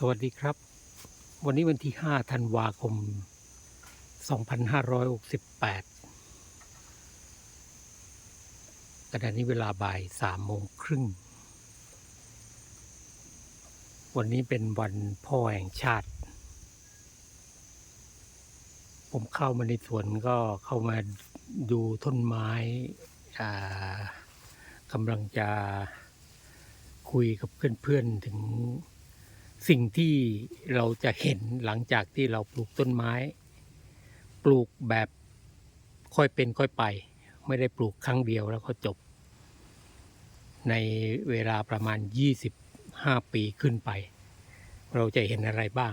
สวัสดีครับ วันนี้วันที่ 5 ธันวาคม 2568ขณะนี้เวลาบ่าย3โมงครึ่ง วันนี้เป็นวันพ่อแห่งชาติ ผมเข้ามาในสวนก็เข้ามาดูต้นไม้กำลังจะคุยกับเพื่อนๆถึง สิ่งที่เราจะเห็นหลังจากที่เราปลูกต้นไม้ ปลูกแบบค่อยเป็นค่อยไป ไม่ได้ปลูกครั้งเดียวแล้วก็จบ ในเวลาประมาณ 25 ปีขึ้นไป เราจะเห็นอะไรบ้าง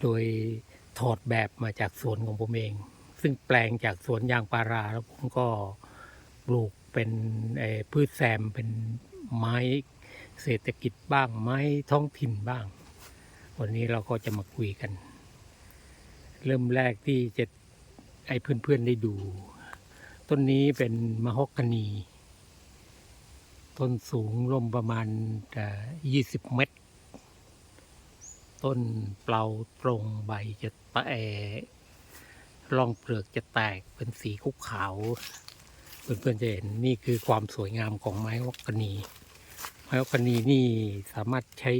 โดยถอดแบบมาจากสวนของผมเอง ซึ่งแปลงจากสวนยางพาราแล้วผมก็ปลูกเป็นพืชแซมเป็นไม้ เศรษฐกิจบ้างไม้ท้องถิ่นบ้าง วันนี้เราก็จะมาคุยกัน เริ่มแรกที่จะให้เพื่อนๆได้ดู ต้นนี้เป็นมะฮอกกานี ต้นสูงร่มประมาณยี่สิบเมตร ต้นเปล่าตรงใบจะแตกร่องเปลือกจะแตกเป็นสีคุกขาว เพื่อนๆจะเห็นนี่คือความสวยงามของไม้ฮอกกานี ไม้ฮอกนีนี่สามารถใช้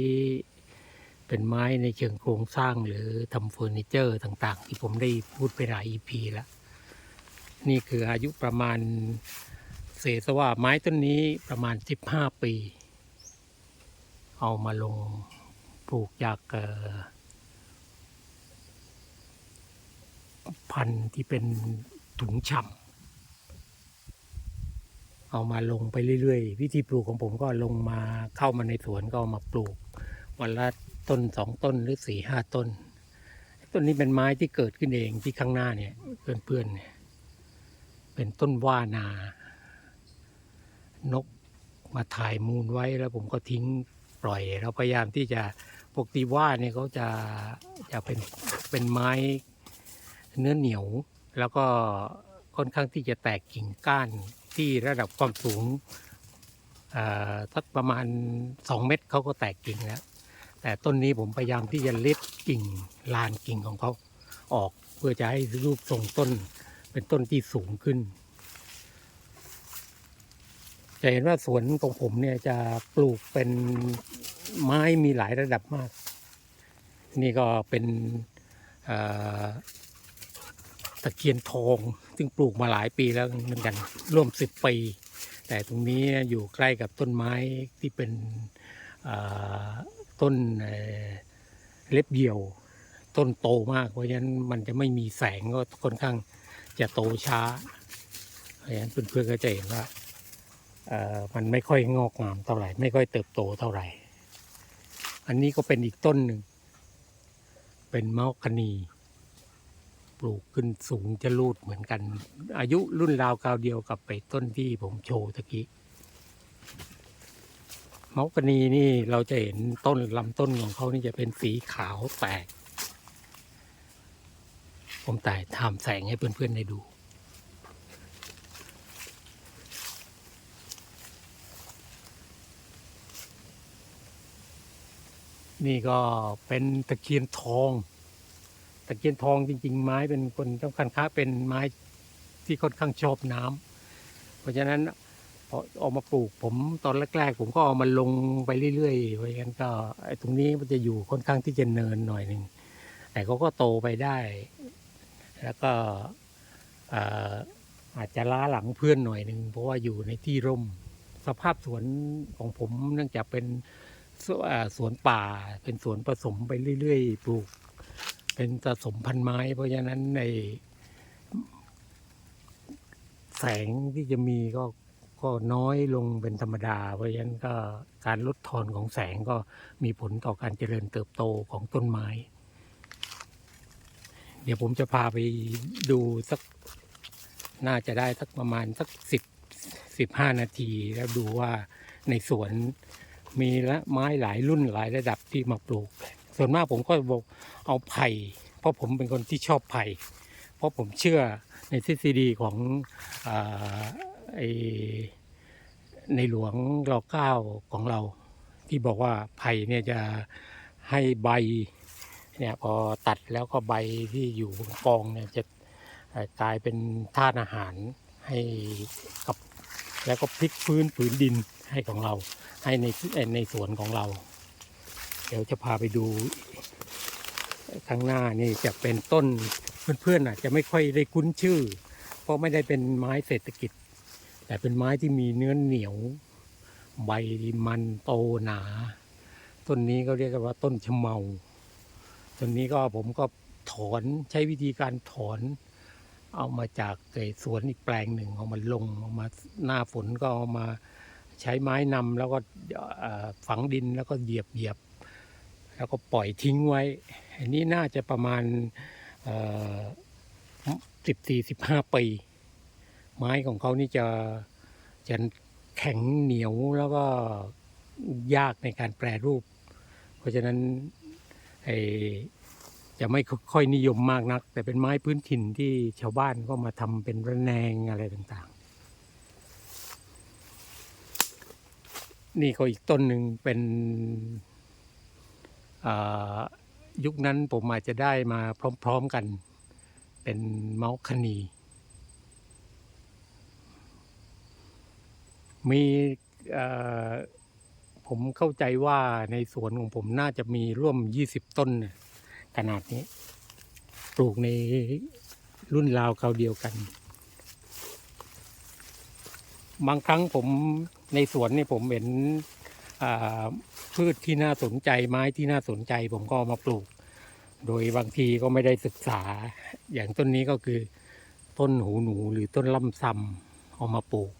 เป็นไม้ในเชิงโครงสร้างหรือทำเฟอร์นิเจอร์ต่างๆ ที่ผมได้พูดไปหลาย EP แล้ว นี่คืออายุประมาณเศษว่าไม้ต้นนี้ประมาณ 15 ปี เอามาลงปลูกจากพันธุ์ที่เป็นถุงฉ่ำ เอามาลงไปเรื่อยๆ วิธีปลูกของผมก็ลงมาเข้ามาในสวนก็เอามาปลูก วันละต้นสองต้นหรือสี่ห้าต้น ต้นนี้เป็นไม้ที่เกิดขึ้นเองที่ข้างหน้าเนี่ยเพื่อนๆเนี่ยเป็นต้นว่านา นกมาถ่ายมูลไว้แล้วผมก็ทิ้งปล่อย เราพยายามที่จะปกติว่าเนี่ยเขาจะจะเป็นเป็นไม้เนื้อเหนียว แล้วก็ค่อนข้างที่จะแตกกิ่งก้าน ที่ระดับความสูงสักประมาณ 2 เมตรเขาก็แตกกิ่งแล้ว แต่ต้นนี้ผมพยายามที่จะเล็ดกิ่งลานกิ่งของเขาออกเพื่อจะให้รูปทรงต้นเป็นต้นที่สูงขึ้น จะเห็นว่าสวนของผมเนี่ยจะปลูกเป็นไม้มีหลายระดับมาก นี่ก็เป็น ตะเคียนทอง ซึ่งปลูกมาหลายปีแล้วเหมือนกันร่วมสิบปี แต่ตรงนี้อยู่ใกล้กับต้นไม้ที่เป็นต้นเล็บเดี่ยว ต้นโตมาก เพราะฉะนั้นมันจะไม่มีแสงก็ค่อนข้างจะโตช้า เพราะฉะนั้นเพื่อนๆก็จะเห็นว่ามันไม่ค่อยงอกงามเท่าไหร่ ไม่ค่อยเติบโตเท่าไหร่ อันนี้ก็เป็นอีกต้นหนึ่ง เป็นเมะฮอกกานี ปลูกขึ้นสูงจะรูดเหมือนกัน อายุรุ่นราวคราวเดียวกับไปต้นที่ผมโชว์ตะกี้มอกกานีนี่เราจะเห็นต้นลำต้นของเขานี่จะเป็นสีขาวแตก ผมแต่ทำแสงให้เพื่อนๆได้ดูนี่ก็เป็นตะเคียนทอง ตะเคียนทองจริง ๆ ไม้เป็นคนต้องการค้าเป็นไม้ที่ค่อนข้างชอบน้ำเพราะฉะนั้นพอเออกมาปลูกผมตอนแรกๆผมก็เอามาลงไปเรื่อยๆเพราะฉะนั้นก็ไอ้ตรงนี้มันจะอยู่ค่อนข้างที่จะเนินหน่อยหนึ่งแต่เขาก็โตไปได้ แล้วก็อาจจะล้าหลังเพื่อนหน่อยหนึ่งเพราะว่าอยู่ในที่ร่ม สภาพสวนของผมเนื่องจากเป็นสวนป่าเป็นสวนผสมไปเรื่อยๆ ปลูก เป็นผสมพันไม้ เพราะฉะนั้นในแสงที่จะมีก็ก็น้อยลงเป็นธรรมดา เพราะฉะนั้นก็การลดทอนของแสงก็มีผลต่อการเจริญเติบโตของต้นไม้ เดี๋ยวผมจะพาไปดูสักน่าจะได้สักประมาณสักสิบสิบห้านาทีแล้วดูว่าในสวนมีละไม้หลายรุ่นหลายระดับที่มาปลูก ส่วนมากผมก็บอกเอาไผ่เพราะผมเป็นคนที่ชอบไผ่เพราะผมเชื่อในทฤษฎีของอไอในหลวงรอเก้าของเรา ที่บอกว่าไผ่เนี่ยจะให้ใบเนี่ยพอตัดแล้วก็ใบที่อยู่กองเนี่ยจะกลายเป็นธาตุอาหารให้กับแล้วก็พลิกฟื้นผืนดินให้ของเรา ให้ในในสวนของเรา เดี๋ยวจะพาไปดูข้างหน้านี่จะเป็นต้นเพื่อนๆอาจจะไม่ค่อยได้คุ้นชื่อ เพราะไม่ได้เป็นไม้เศรษฐกิจ แต่เป็นไม้ที่มีเนื้อเหนียว ใบมันโตหนา ต้นนี้ก็เรียกว่าต้นชะเมา ต้นนี้ก็ผมก็ถอนใช้วิธีการถอนเอามาจากไอ้สวนอีกแปลงหนึ่งเอามาลงเอามาหน้าฝนก็เอามาใช้ไม้นำแล้วก็ฝังดินแล้วก็เหยียบเหยียบ แล้วก็ปล่อยทิ้งไว้ อันนี้น่าจะประมาณสิบสี่สิบห้าปี ไม้ของเขานี่จะจะแข็งเหนียวแล้วก็ยากในการแปรรูป เพราะฉะนั้นไอจะไม่ค่อยนิยมมากนัก แต่เป็นไม้พื้นถิ่นที่ชาวบ้านก็มาทำเป็นระแนงอะไรต่างๆ นี่ก็อีกต้นหนึ่งเป็น ยุคนั้นผมอาจจะได้มาพร้อมๆกัน เป็นเมาส์คณีมีผมเข้าใจว่าในสวนของผมน่าจะมีร่วม 20 ต้นขนาดนี้ ปลูกในรุ่นราวคราเดียวกัน บางครั้งผมในสวนนี่ผมเห็น พืชที่น่าสนใจไม้ที่น่าสนใจ ผมก็มาปลูก โดยบางทีก็ไม่ได้ศึกษา อย่างต้นนี้ก็คือต้นหูหนูหรือต้นล่ำซำเอามาปลูก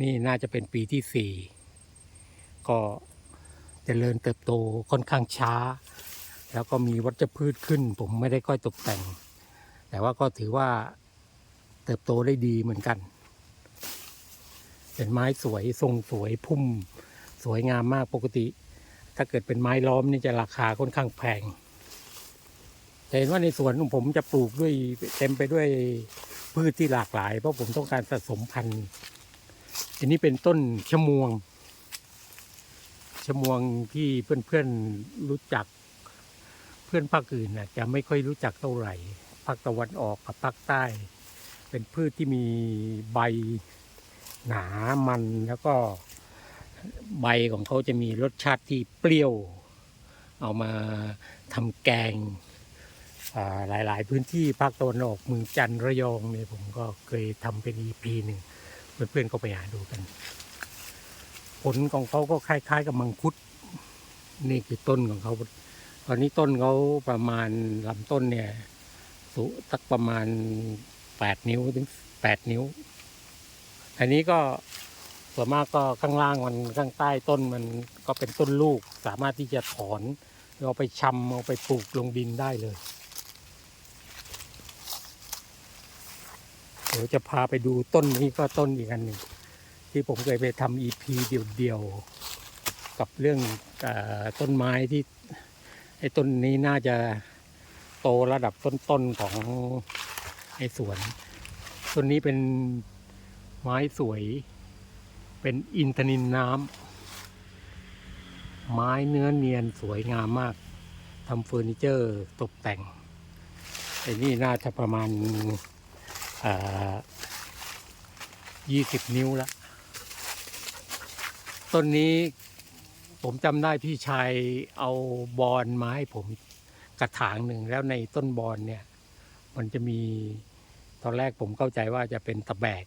นี่น่าจะเป็นปีที่สี่ก็จเจริญเติบโตค่อนข้างช้า แล้วก็มีวัชพืชขึ้น ผมไม่ได้ค่อยตกแต่ง แต่ว่าก็ถือว่าเติบโตได้ดีเหมือนกัน เป็นไม้สวยทรงสวยพุ่มสวยงามมากปกติ ถ้าเกิดเป็นไม้ล้อมนี่จะราคาค่อนข้างแพงจะเห็นว่าในสวนของผมจะปลูกด้วยเต็มไปด้วยพืชที่หลากหลาย เพราะผมต้องการสะสมพันธุ์อันนี้เป็นต้นชะมวงชะมวงที่เพื่อนๆรู้จัก เพื่อนภาคอื่นน่ะจะไม่ค่อยรู้จักเท่าไหร่ภาคตะวันออกกับภาคใต้ เป็นพืชที่มีใบหนามันแล้วก็ ใบของเขาจะมีรสชาติที่เปรี้ยว เอามาทำแกงหลาย ๆ พื้นที่ภาคตะวันออกเมืองจันทร์ระยองเนี่ยผมก็เคยทำเป็น EP หนึ่งเพื่อนๆก็ไปหาดูกัน ผลของเขาก็คล้าย ๆ กับมังคุด นี่คือต้นของเขา ตอนนี้ต้นเขาประมาณลำต้นเนี่ยสูงสักประมาณแปดนิ้วถึงแปดนิ้ว อันนี้ก็ ส่วนมากก็ข้างล่างมันข้างใต้ต้นมันก็เป็นต้นลูก สามารถที่จะถอนเอาไปชำเอาไปปลูกลงดินได้เลยเดี๋ยวจะพาไปดูต้นนี้ก็ต้นอีกอันหนึ่งที่ผมเคยไปทำ EP เดียวๆกับเรื่องอต้นไม้ที่ไอ้ต้นนี้น่าจะโตระดับต้นๆของไอ้สวน ต้นนี้เป็นไม้สวย เป็นอินทนินน้ำไม้เนื้อเนียนสวยงามมากทำเฟอร์นิเจอร์ตกแต่งไอ้นี่น่าจะประมาณยี่สิบนิ้วละต้นนี้ผมจำได้พี่ชายเอาบอนมาให้ผมกระถางหนึ่งแล้วในต้นบอนเนี่ย มันจะมีตอนแรกผมเข้าใจว่าจะเป็นตะแบก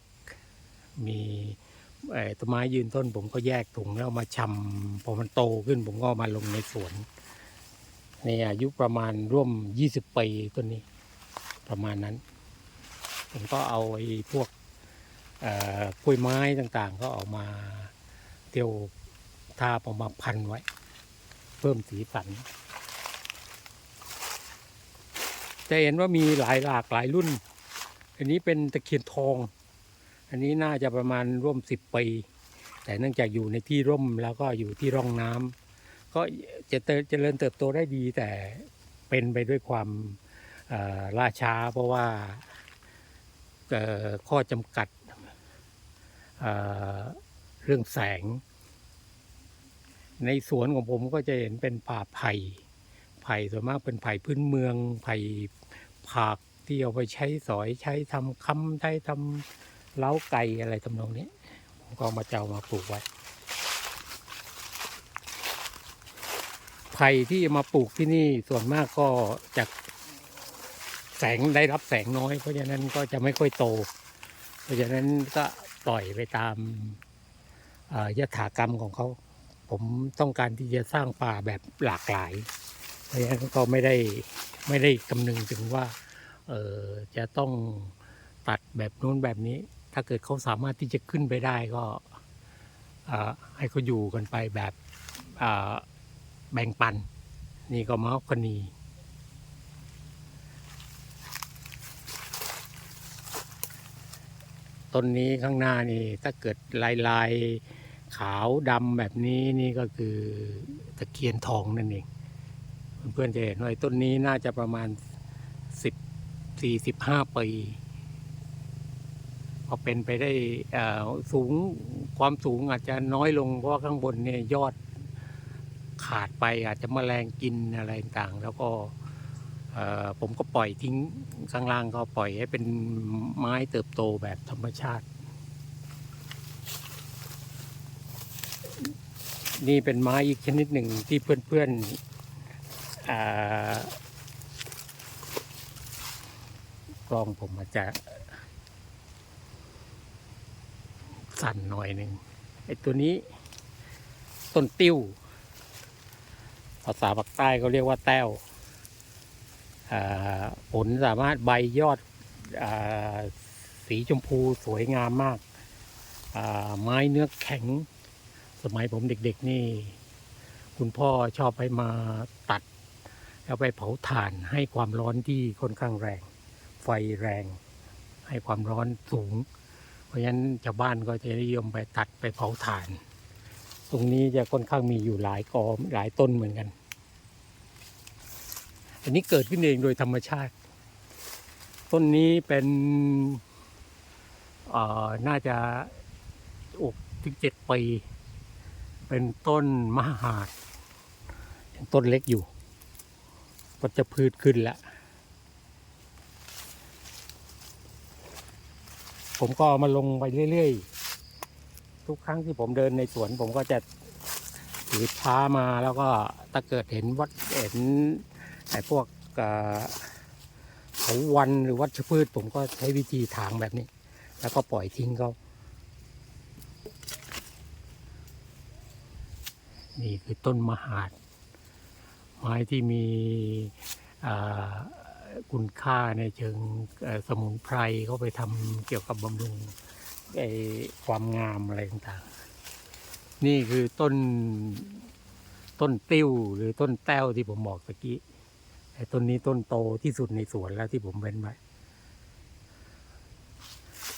มี ต้นไม้ยืนต้น ผมก็แยกถุงแล้วมาชำพอมันโตขึ้นผมก็มาลงในสวนในอายุประมาณร่วมยี่สิบปีต้นนี้ ประมาณนั้น ผมก็เอาไอ้พวกกล้วยไม้ต่างๆ ก็ออกมาเตียวทาบออกมาพันไว้ เพิ่มสีสันจะเห็นว่ามีหลายหลากหลายรุ่น อันนี้เป็นตะเคียนทอง อันนี้น่าจะประมาณร่วมสิบปี แต่เนื่องจากอยู่ในที่ร่มแล้วก็อยู่ที่ร่องน้ำก็จะเจริญเติบโตได้ดีแต่เป็นไปด้วยความล่าช้าเพราะว่าข้อจำกัดเเรื่องแสง ในสวนของผมก็จะเห็นเป็นป่าไผ่ไผ่ส่วนมากเป็นไผ่พื้นเมืองไผ่ผักที่เอาไปใช้สอยใช้ทำค้ำใช้ทำ เล้าไก่อะไรทำนองนี้ผมก็มาเจ้ามาปลูกไว้ไผ่ที่มาปลูกที่นี่ส่วนมากก็จากแสงได้รับแสงน้อย เพราะฉะนั้นก็จะไม่ค่อยโต เพราะฉะนั้นก็ปล่อยไปตามยถากรรมของเขา ผมต้องการที่จะสร้างป่าแบบหลากหลาย เพราะฉะนั้นก็ไม่ได้ไม่ได้คำนึงถึงว่าจะต้องตัดแบบนู้นแบบนี้ ถ้าเกิดเขาสามารถที่จะขึ้นไปได้ก็ให้เขาอยู่กันไปแบบแบ่งปัน นี่ก็มะฮอกกานีต้นนี้ข้างหน้านี่ถ้าเกิดลายลายขาวดำแบบนี้นี่ก็คือตะเคียนทองนั่นเอง เพื่อนๆจะเห็นว่าต้นนี้น่าจะประมาณสิบสี่สิบห้าปี พอเป็นไปได้สูงความสูงอาจจะน้อยลงเพราะข้างบนเนี่ยยอดขาดไปอาจจะแมลงกินอะไรต่างแล้วก็ผมก็ปล่อยทิ้งข้างล่างก็ปล่อยให้เป็นไม้เติบโตแบบธรรมชาติ นี่เป็นไม้อีกชนิดหนึ่งที่เพื่อนๆกล้องผมอาจจะ สั่นหน่อยหนึ่งไอ้ตัวนี้ ต้นติ้ว ภาษาปากใต้เขาเรียกว่าแต้วผลสามารถใบยอดอสีชมพูสวยงามมากาไม้เนื้อแข็ง สมัยผมเด็กๆนี่ คุณพ่อชอบไปมาตัด แล้วไปเผาถ่านให้ความร้อนที่ค่อนข้างแรง ไฟแรง ให้ความร้อนสูง เพราะฉะนั้นชาวบ้านก็จะนิยมไปตัดไปเผาถ่าน ตรงนี้จะค่อนข้างมีอยู่หลายกอหลายต้นเหมือนกัน อันนี้เกิดขึ้นเองโดยธรรมชาติ ต้นนี้เป็นน่าจะอกถึงเจ็ดปี เป็นต้นมหาดยังต้นเล็กอยู่ ก็จะพืชขึ้นแล้ว ผมก็มาลงไปเรื่อยๆ ทุกครั้งที่ผมเดินในสวน ผมก็จะถือพามาแล้วก็ถ้าเกิดเห็นวัดเห็นไอ้พวกเอ่อเถาวันหรือวัชพืช ผมก็ใช้วิธีถางแบบนี้ แล้วก็ปล่อยทิ้งเขานี่คือต้นมหาด ไม้ที่มีอ่า คุณค่าในเชิงสมุนไพรเขาไปทำเกี่ยวกับบำรุงไอความงามอะไรต่างๆ นี่คือต้นต้นติ้วหรือต้นแต้วที่ผมบอกตะกี้ไอ้ต้นนี้ต้นโตที่สุดในสวนแล้วที่ผมเว้นไว้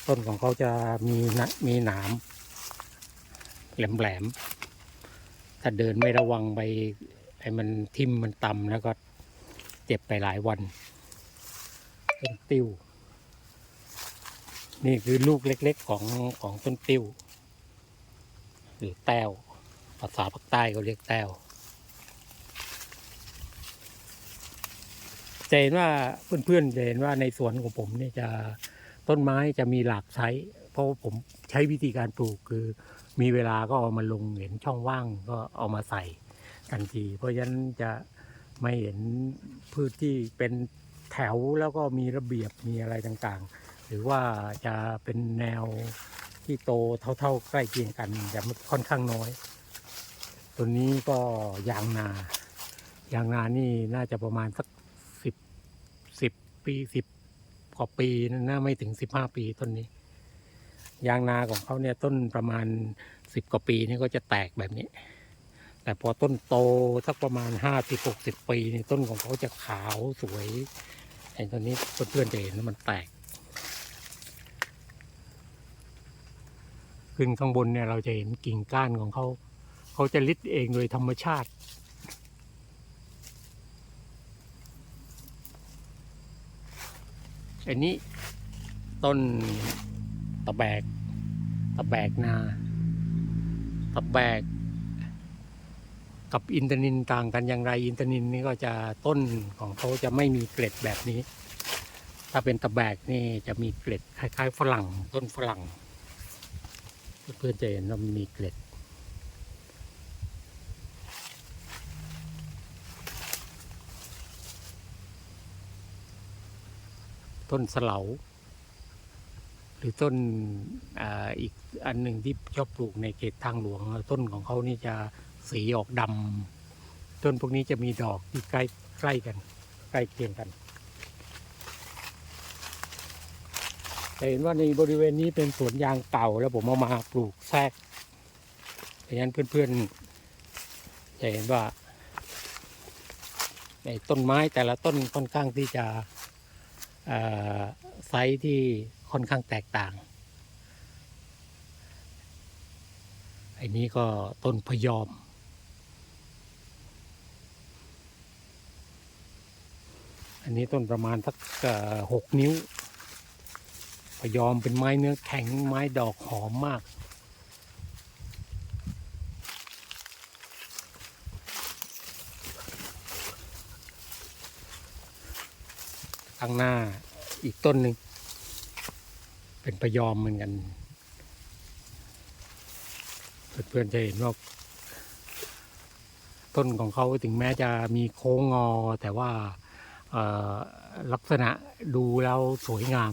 ต้นของเขาจะมีนะมีหนามแหลมๆถ้าเดินไม่ระวังไปไอ้มันทิ่มมันตำแล้วก็เจ็บไปหลายวัน ต้นติ้ว นี่คือลูกเล็กๆของของต้นติ้ว หรือแต้ว ภาษาภาคใต้เขาเรียกแต้ว จะเห็นว่าเพื่อนๆจะเห็นว่าในสวนของผมเนี่ยจะต้นไม้จะมีหลากไซส์เพราะผมใช้วิธีการปลูกคือมีเวลาก็เอามาลงเห็นช่องว่างก็เอามาใส่ทันที เพราะฉะนั้นจะไม่เห็นพืชที่เป็น แถวแล้วก็มีระเบียบมีอะไรต่างๆ หรือว่าจะเป็นแนวที่โตเท่าๆ ใกล้เคียงกันแต่มันค่อนข้างน้อย ตัวนี้ก็ยางนายางนานี่น่าจะประมาณสักสิบสิบปีสิบกว่าปีน่าไม่ถึงสิบห้าปีต้นนี้ ยางนาของเขาเนี่ยต้นประมาณสิบกว่าปีนี่ก็จะแตกแบบนี้ แต่พอต้นโตสักประมาณห้าสิบหกสิบปีนี่ต้นของเขาจะขาวสวย ไอ้ตัวนี้เพื่อนๆจะเห็นว่ามันแตก ขึ้นข้างบนเนี่ยเราจะเห็นกิ่งก้านของเขา เขาจะริดเองโดยธรรมชาติอันนี้ต้นตะแบก ตะแบกนา ตะแบก กับอินทนินต่างกันอย่างไร อินทนินนี่ก็จะต้นของเขาจะไม่มีเกล็ดแบบนี้ ถ้าเป็นตะแบกนี่จะมีเกล็ดคล้ายๆฝรั่งต้นฝรั่ง เพื่อนๆจะเห็นว่ามันมีเกล็ดต้นเหลาหรือต้นออีกอันหนึ่งที่ชอบปลูกในเขตทางหลวง ต้นของเขานี่จะ สีออกดำต้นพวกนี้จะมีดอกที่ใกล้ใกล้กัน ใกล้เคียงกันจะเห็นว่าในบริเวณนี้เป็นสวนยางเก่าแล้วผมเอามาปลูกแทรกดังนั้นเพื่อนๆจะเห็นว่า ในต้นไม้แต่ละต้นค่อนข้างที่จะไซส์ที่ค่อนข้างแตกต่างอันนี้ก็ต้นพยอม อันนี้ต้นประมาณสักหกนิ้วพยอมเป็นไม้เนื้อแข็งไม้ดอกหอมมาก ข้างหน้าอีกต้นหนึ่งเป็นพยอมเหมือนกัน เพื่อนๆจะเห็นว่าต้นของเขาถึงแม้จะมีโค้งงอแต่ว่า ลักษณะดูแล้วสวยงาม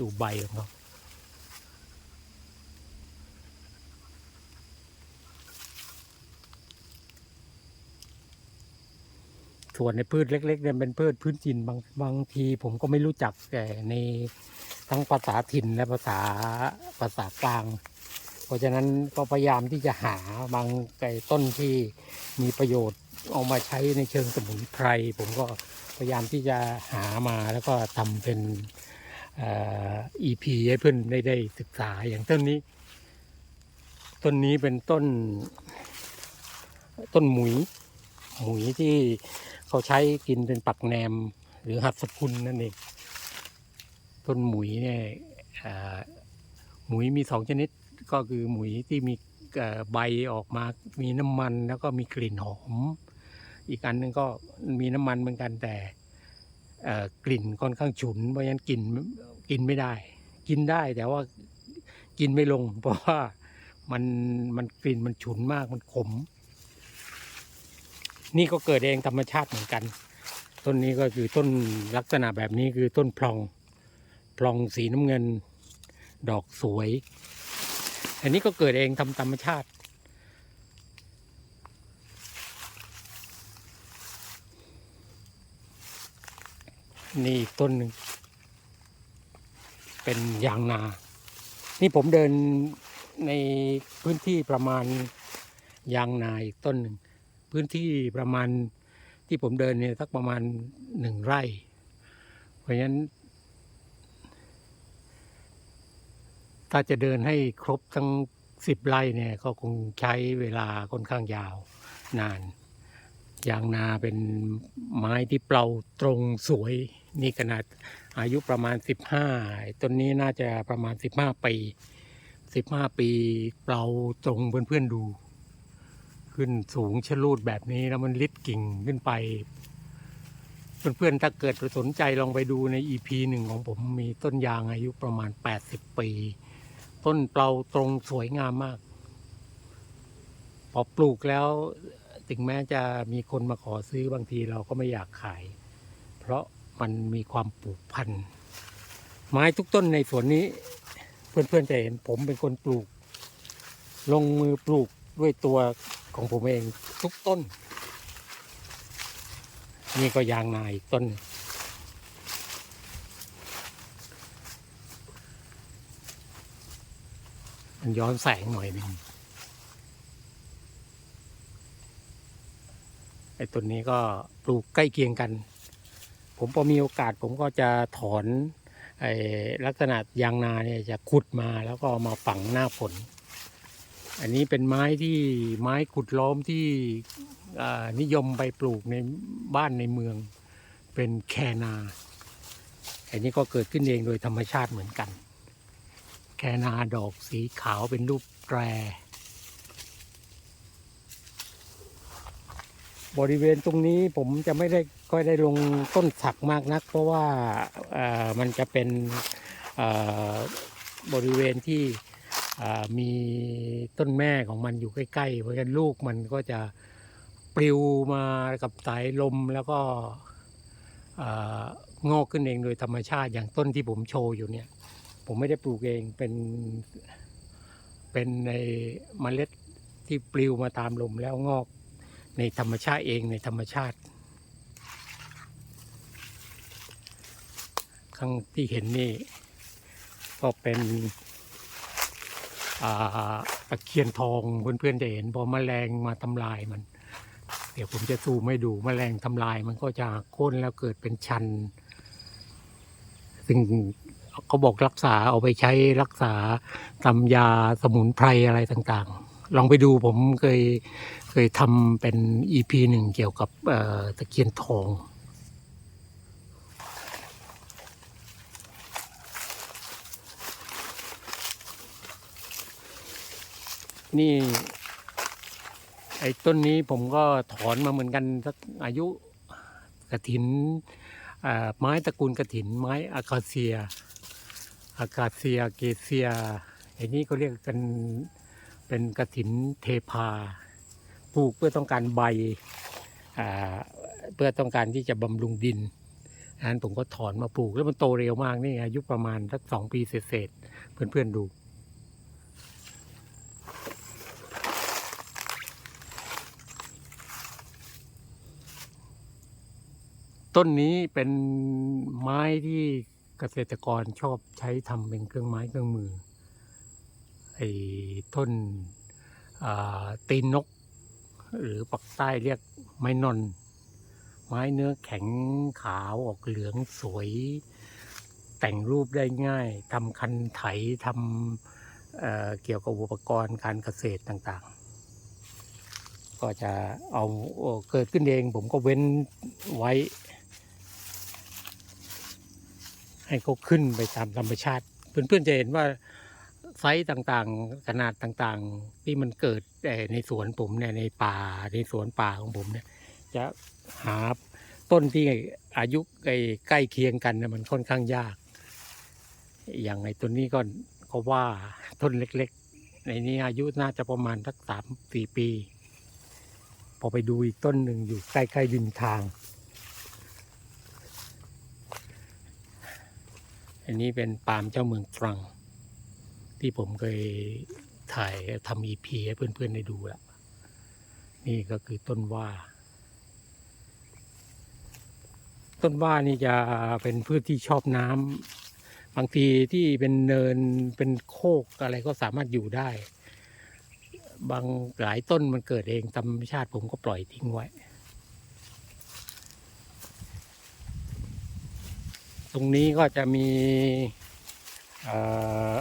ดูใบของเขาส่วนในพืชเล็กๆเนี่ยเป็นพืชพื้นถิ่นบางบางทีผมก็ไม่รู้จักแต่ในทั้งภาษาถิ่นและภาษาภาษากลาง เพราะฉะนั้นก็พยายามที่จะหาบางไก่ต้นที่มีประโยชน์ เอามาใช้ในเชิงสมุนไพร ผมก็พยายามที่จะหามาแล้วก็ทำเป็นอ่อ EP ให้เพื่อนได้ได้ศึกษาอย่างต้นนี้ ต้นนี้เป็นต้น ต้นหมุย หมุยที่เขาใช้กินเป็นปักแหนม หรือหัดสกุลนั่นเองต้นหมุยเนี่ยหมุยมีสองชนิดก็คือหมุยที่มีใบออกมา มีน้ำมันแล้วก็มีกลิ่นหอม อีกอันหนึงก็มีน้ำมันเหมือนกันแต่กลิ่นค่อนข้างฉุน เพราะฉะนั้นกินกินไม่ได้ กินได้แต่ว่ากินไม่ลง เพราะว่ามันมันกลิ่นมันฉุนมากมันขม นี่ก็เกิดเองธรรมชาติเหมือนกัน ต้นนี้ก็คือต้นลักษณะแบบนี้คือต้นพลองพลองสีน้ำเงิน ดอกสวย อันนี้ก็เกิดเองทำธรรมชาติ นี่อีกต้นหนึ่ง เป็นยางนา นี่ผมเดินในพื้นที่ประมาณยางนาอีกต้นหนึ่ง พื้นที่ประมาณที่ผมเดินเนี่ยสักประมาณหนึ่งไร่ เพราะฉะนั้น ถ้าจะเดินให้ครบทั้งสิบไร่เนี่ยก็คงใช้เวลาค่อนข้างยาวนานยางนาเป็นไม้ที่เปล่าตรงสวย นี่ขนาดอายุประมาณสิบห้าต้นนี้น่าจะประมาณสิบห้าปีสิบห้าปีเปล่าตรงเพื่อนๆดู ขึ้นสูงชะลูดแบบนี้แล้วมันลิดกิ่งขึ้นไป เพื่อนๆถ้าเกิดสนใจลองไปดูใน EP หนึ่งของผมมีต้นยางอายุประมาณ 80 ปี ต้นเปล่าตรงสวยงามมาก พอปลูกแล้วถึงแม้จะมีคนมาขอซื้อบางทีเราก็ไม่อยากขาย เพราะ มันมีความผูกพันไม้ทุกต้นในสวนนี้ เพื่อนๆจะเห็นผมเป็นคนปลูก ลงมือปลูกด้วยตัวของผมเองทุกต้น นี่ก็ยางนาอีกต้น มันย้อนแสงหน่อยหนึ่งไอ้ต้นนี้ก็ปลูกใกล้เคียงกัน ผมพอมีโอกาสผมก็จะถอนไอ้ลักษณะยางนาเนี่ยจะขุดมาแล้วก็มาฝังหน้าฝน อันนี้เป็นไม้ที่ไม้ขุดล้อมที่นิยมไปปลูกในบ้านในเมืองเป็นแคนา อันนี้ก็เกิดขึ้นเองโดยธรรมชาติเหมือนกัน แคนาดอกสีขาวเป็นรูปแตร บริเวณตรงนี้ผมจะไม่ได้ค่อยได้ลงต้นสักมากนัก เพราะว่ามันจะเป็นบริเวณที่มีต้นแม่ของมันอยู่ใกล้ๆ เพราะฉะนั้นลูกมันก็จะปลิวมากับสายลมแล้วก็งอกขึ้นเองโดยธรรมชาติอย่างต้นที่ผมโชว์อยู่เนี่ย ผมไม่ได้ปลูกเองเป็นเป็นในเมล็ดที่ปลิวมาตามลมแล้วงอก ในธรรมชาติเองในธรรมชาติ ข้างที่เห็นนี่ ก็เป็นตะเคียนทองเพื่อนๆจะเห็นพอแมลงมาทำลายมัน เดี๋ยวผมจะซูมให้ดูแมลงทำลายมันก็จะโค่นแล้วเกิดเป็นชัน ซึ่งเขาบอกรักษาเอาไปใช้รักษาตำยาสมุนไพรอะไรต่างๆ ลองไปดูผมเคยเคยทำเป็น EP หนึ่งเกี่ยวกับตะเคียนทองนี่ ไอ้ต้นนี้ผมก็ถอนมาเหมือนกันสักอายุกระถินอ่อไม้ตระกูลกระถิน ไม้อาคาเซีย อากาเซียเกเซียไอ้นี้ก็เรียกกัน เป็นกระถินเทพาปลูกเพื่อต้องการใบเพื่อต้องการที่จะบำรุงดินนั้นผมก็ถอนมาปลูกแล้วมันโตเร็วมากนี่อายุประมาณสักสองปีเศษๆเพื่อนๆดูต้นนี้เป็นไม้ที่เกษตรกรชอบใช้ทำเป็นเครื่องไม้เครื่องมือ ไอ้ต้นตีนนก หรือปักใต้เรียกไม้นอนไม้เนื้อแข็งขาวออกเหลืองสวย แต่งรูปได้ง่ายทำคันไถทำเเกี่ยวกับอุปกรณ์การเกษตรต่างๆ ก็จะเอาเกิดขึ้นเองผมก็เว้นไว้ ให้เขาขึ้นไปตามธรรมชาติ เพื่อนๆจะเห็นว่า ไซส์ต่างๆ ขนาดต่างๆ ที่มันเกิดในสวนผมเนี่ยในป่าในสวนป่าของผมเนี่ย จะหาต้นที่อายุใกล้ใกล้เคียงกันเนี่ยมันค่อนข้างยาก อย่างไอ้ต้นนี้ก็ก็ว่าต้นเล็กๆ ในนี้อายุน่าจะประมาณสักสามสี่ปี พอไปดูอีกต้นหนึ่งอยู่ใกล้ๆริมทาง อันนี้เป็นปาล์มเจ้าเมืองตรัง ที่ผมเคยถ่ายทำอีพีให้เพื่อนๆได้ดูล้วนี่ก็คือต้นว่า ต้นว่านี่จะเป็นพืชที่ชอบน้ำบางทีที่เป็นเนินเป็นโคกอะไรก็สามารถอยู่ได้ บางหลายต้นมันเกิดเองธรรมชาติผมก็ปล่อยทิ้งไว้ ตรงนี้ก็จะมีอ่อ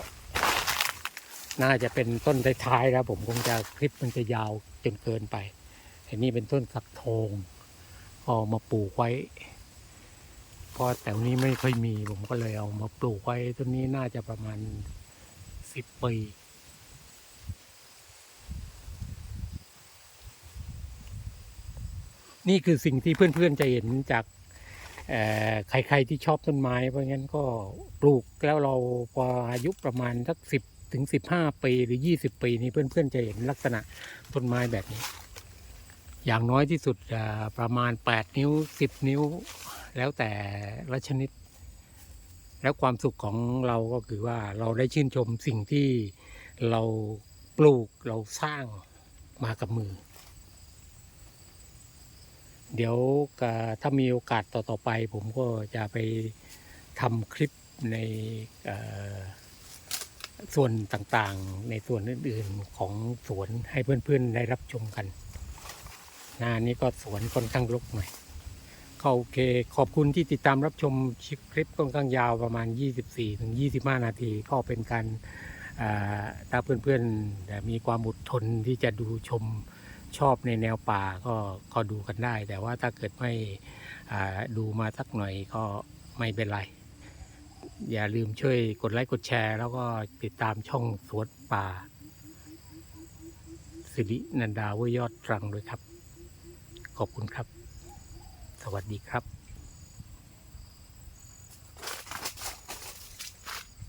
น่าจะเป็นต้นท้ายๆแล้วผมคงจะคลิปมันจะยาวจนเกินไปอันนี้เป็นต้นสักทองก็เอามาปลูกไว้เพราะแถวนี้ไม่ค่อยมีผมก็เลยเอามาปลูกไว้ต้นนี้น่าจะประมาณสิบปีนี่คือสิ่งที่เพื่อนๆจะเห็นจากใครๆที่ชอบต้นไม้ เพราะงั้นก็ปลูกแล้วเราพออายุประมาณสักสิบ ถึงสิบห้าปีหรือยี่สิบปีนี้เพื่อนๆจะเห็นลักษณะต้นไม้แบบนี้ อย่างน้อยที่สุดประมาณแปดนิ้วสิบนิ้ว แล้วแต่ละชนิด แล้วความสุขของเราก็คือว่าเราได้ชื่นชมสิ่งที่เราปลูกเราสร้างมากับมือ เดี๋ยวถ้ามีโอกาสต่อๆไป ผมก็จะไปทำคลิปใน ส่วนต่างๆในส่วนอื่นๆของสวนให้เพื่อนๆได้รับชมกัน หน้านี้ก็สวนค่อนข้างรกหน่อยโอเคขอบคุณที่ติดตามรับชมคลิปค่อนข้างยาวประมาณ 24-25 นาที ก็เป็นการถ้าเพื่อนๆมีความอดทนที่จะดูชมชอบในแนวป่าก็ก็ดูกันได้ แต่ว่าถ้าเกิดไม่ดูมาสักหน่อยก็ไม่เป็นไร อย่าลืมช่วยกดไลค์กดแชร์ แล้วก็ติดตามช่องสวนป่า สิรินันดาเวยยอดตรังด้วยครับ ขอบคุณครับ สวัสดีครับ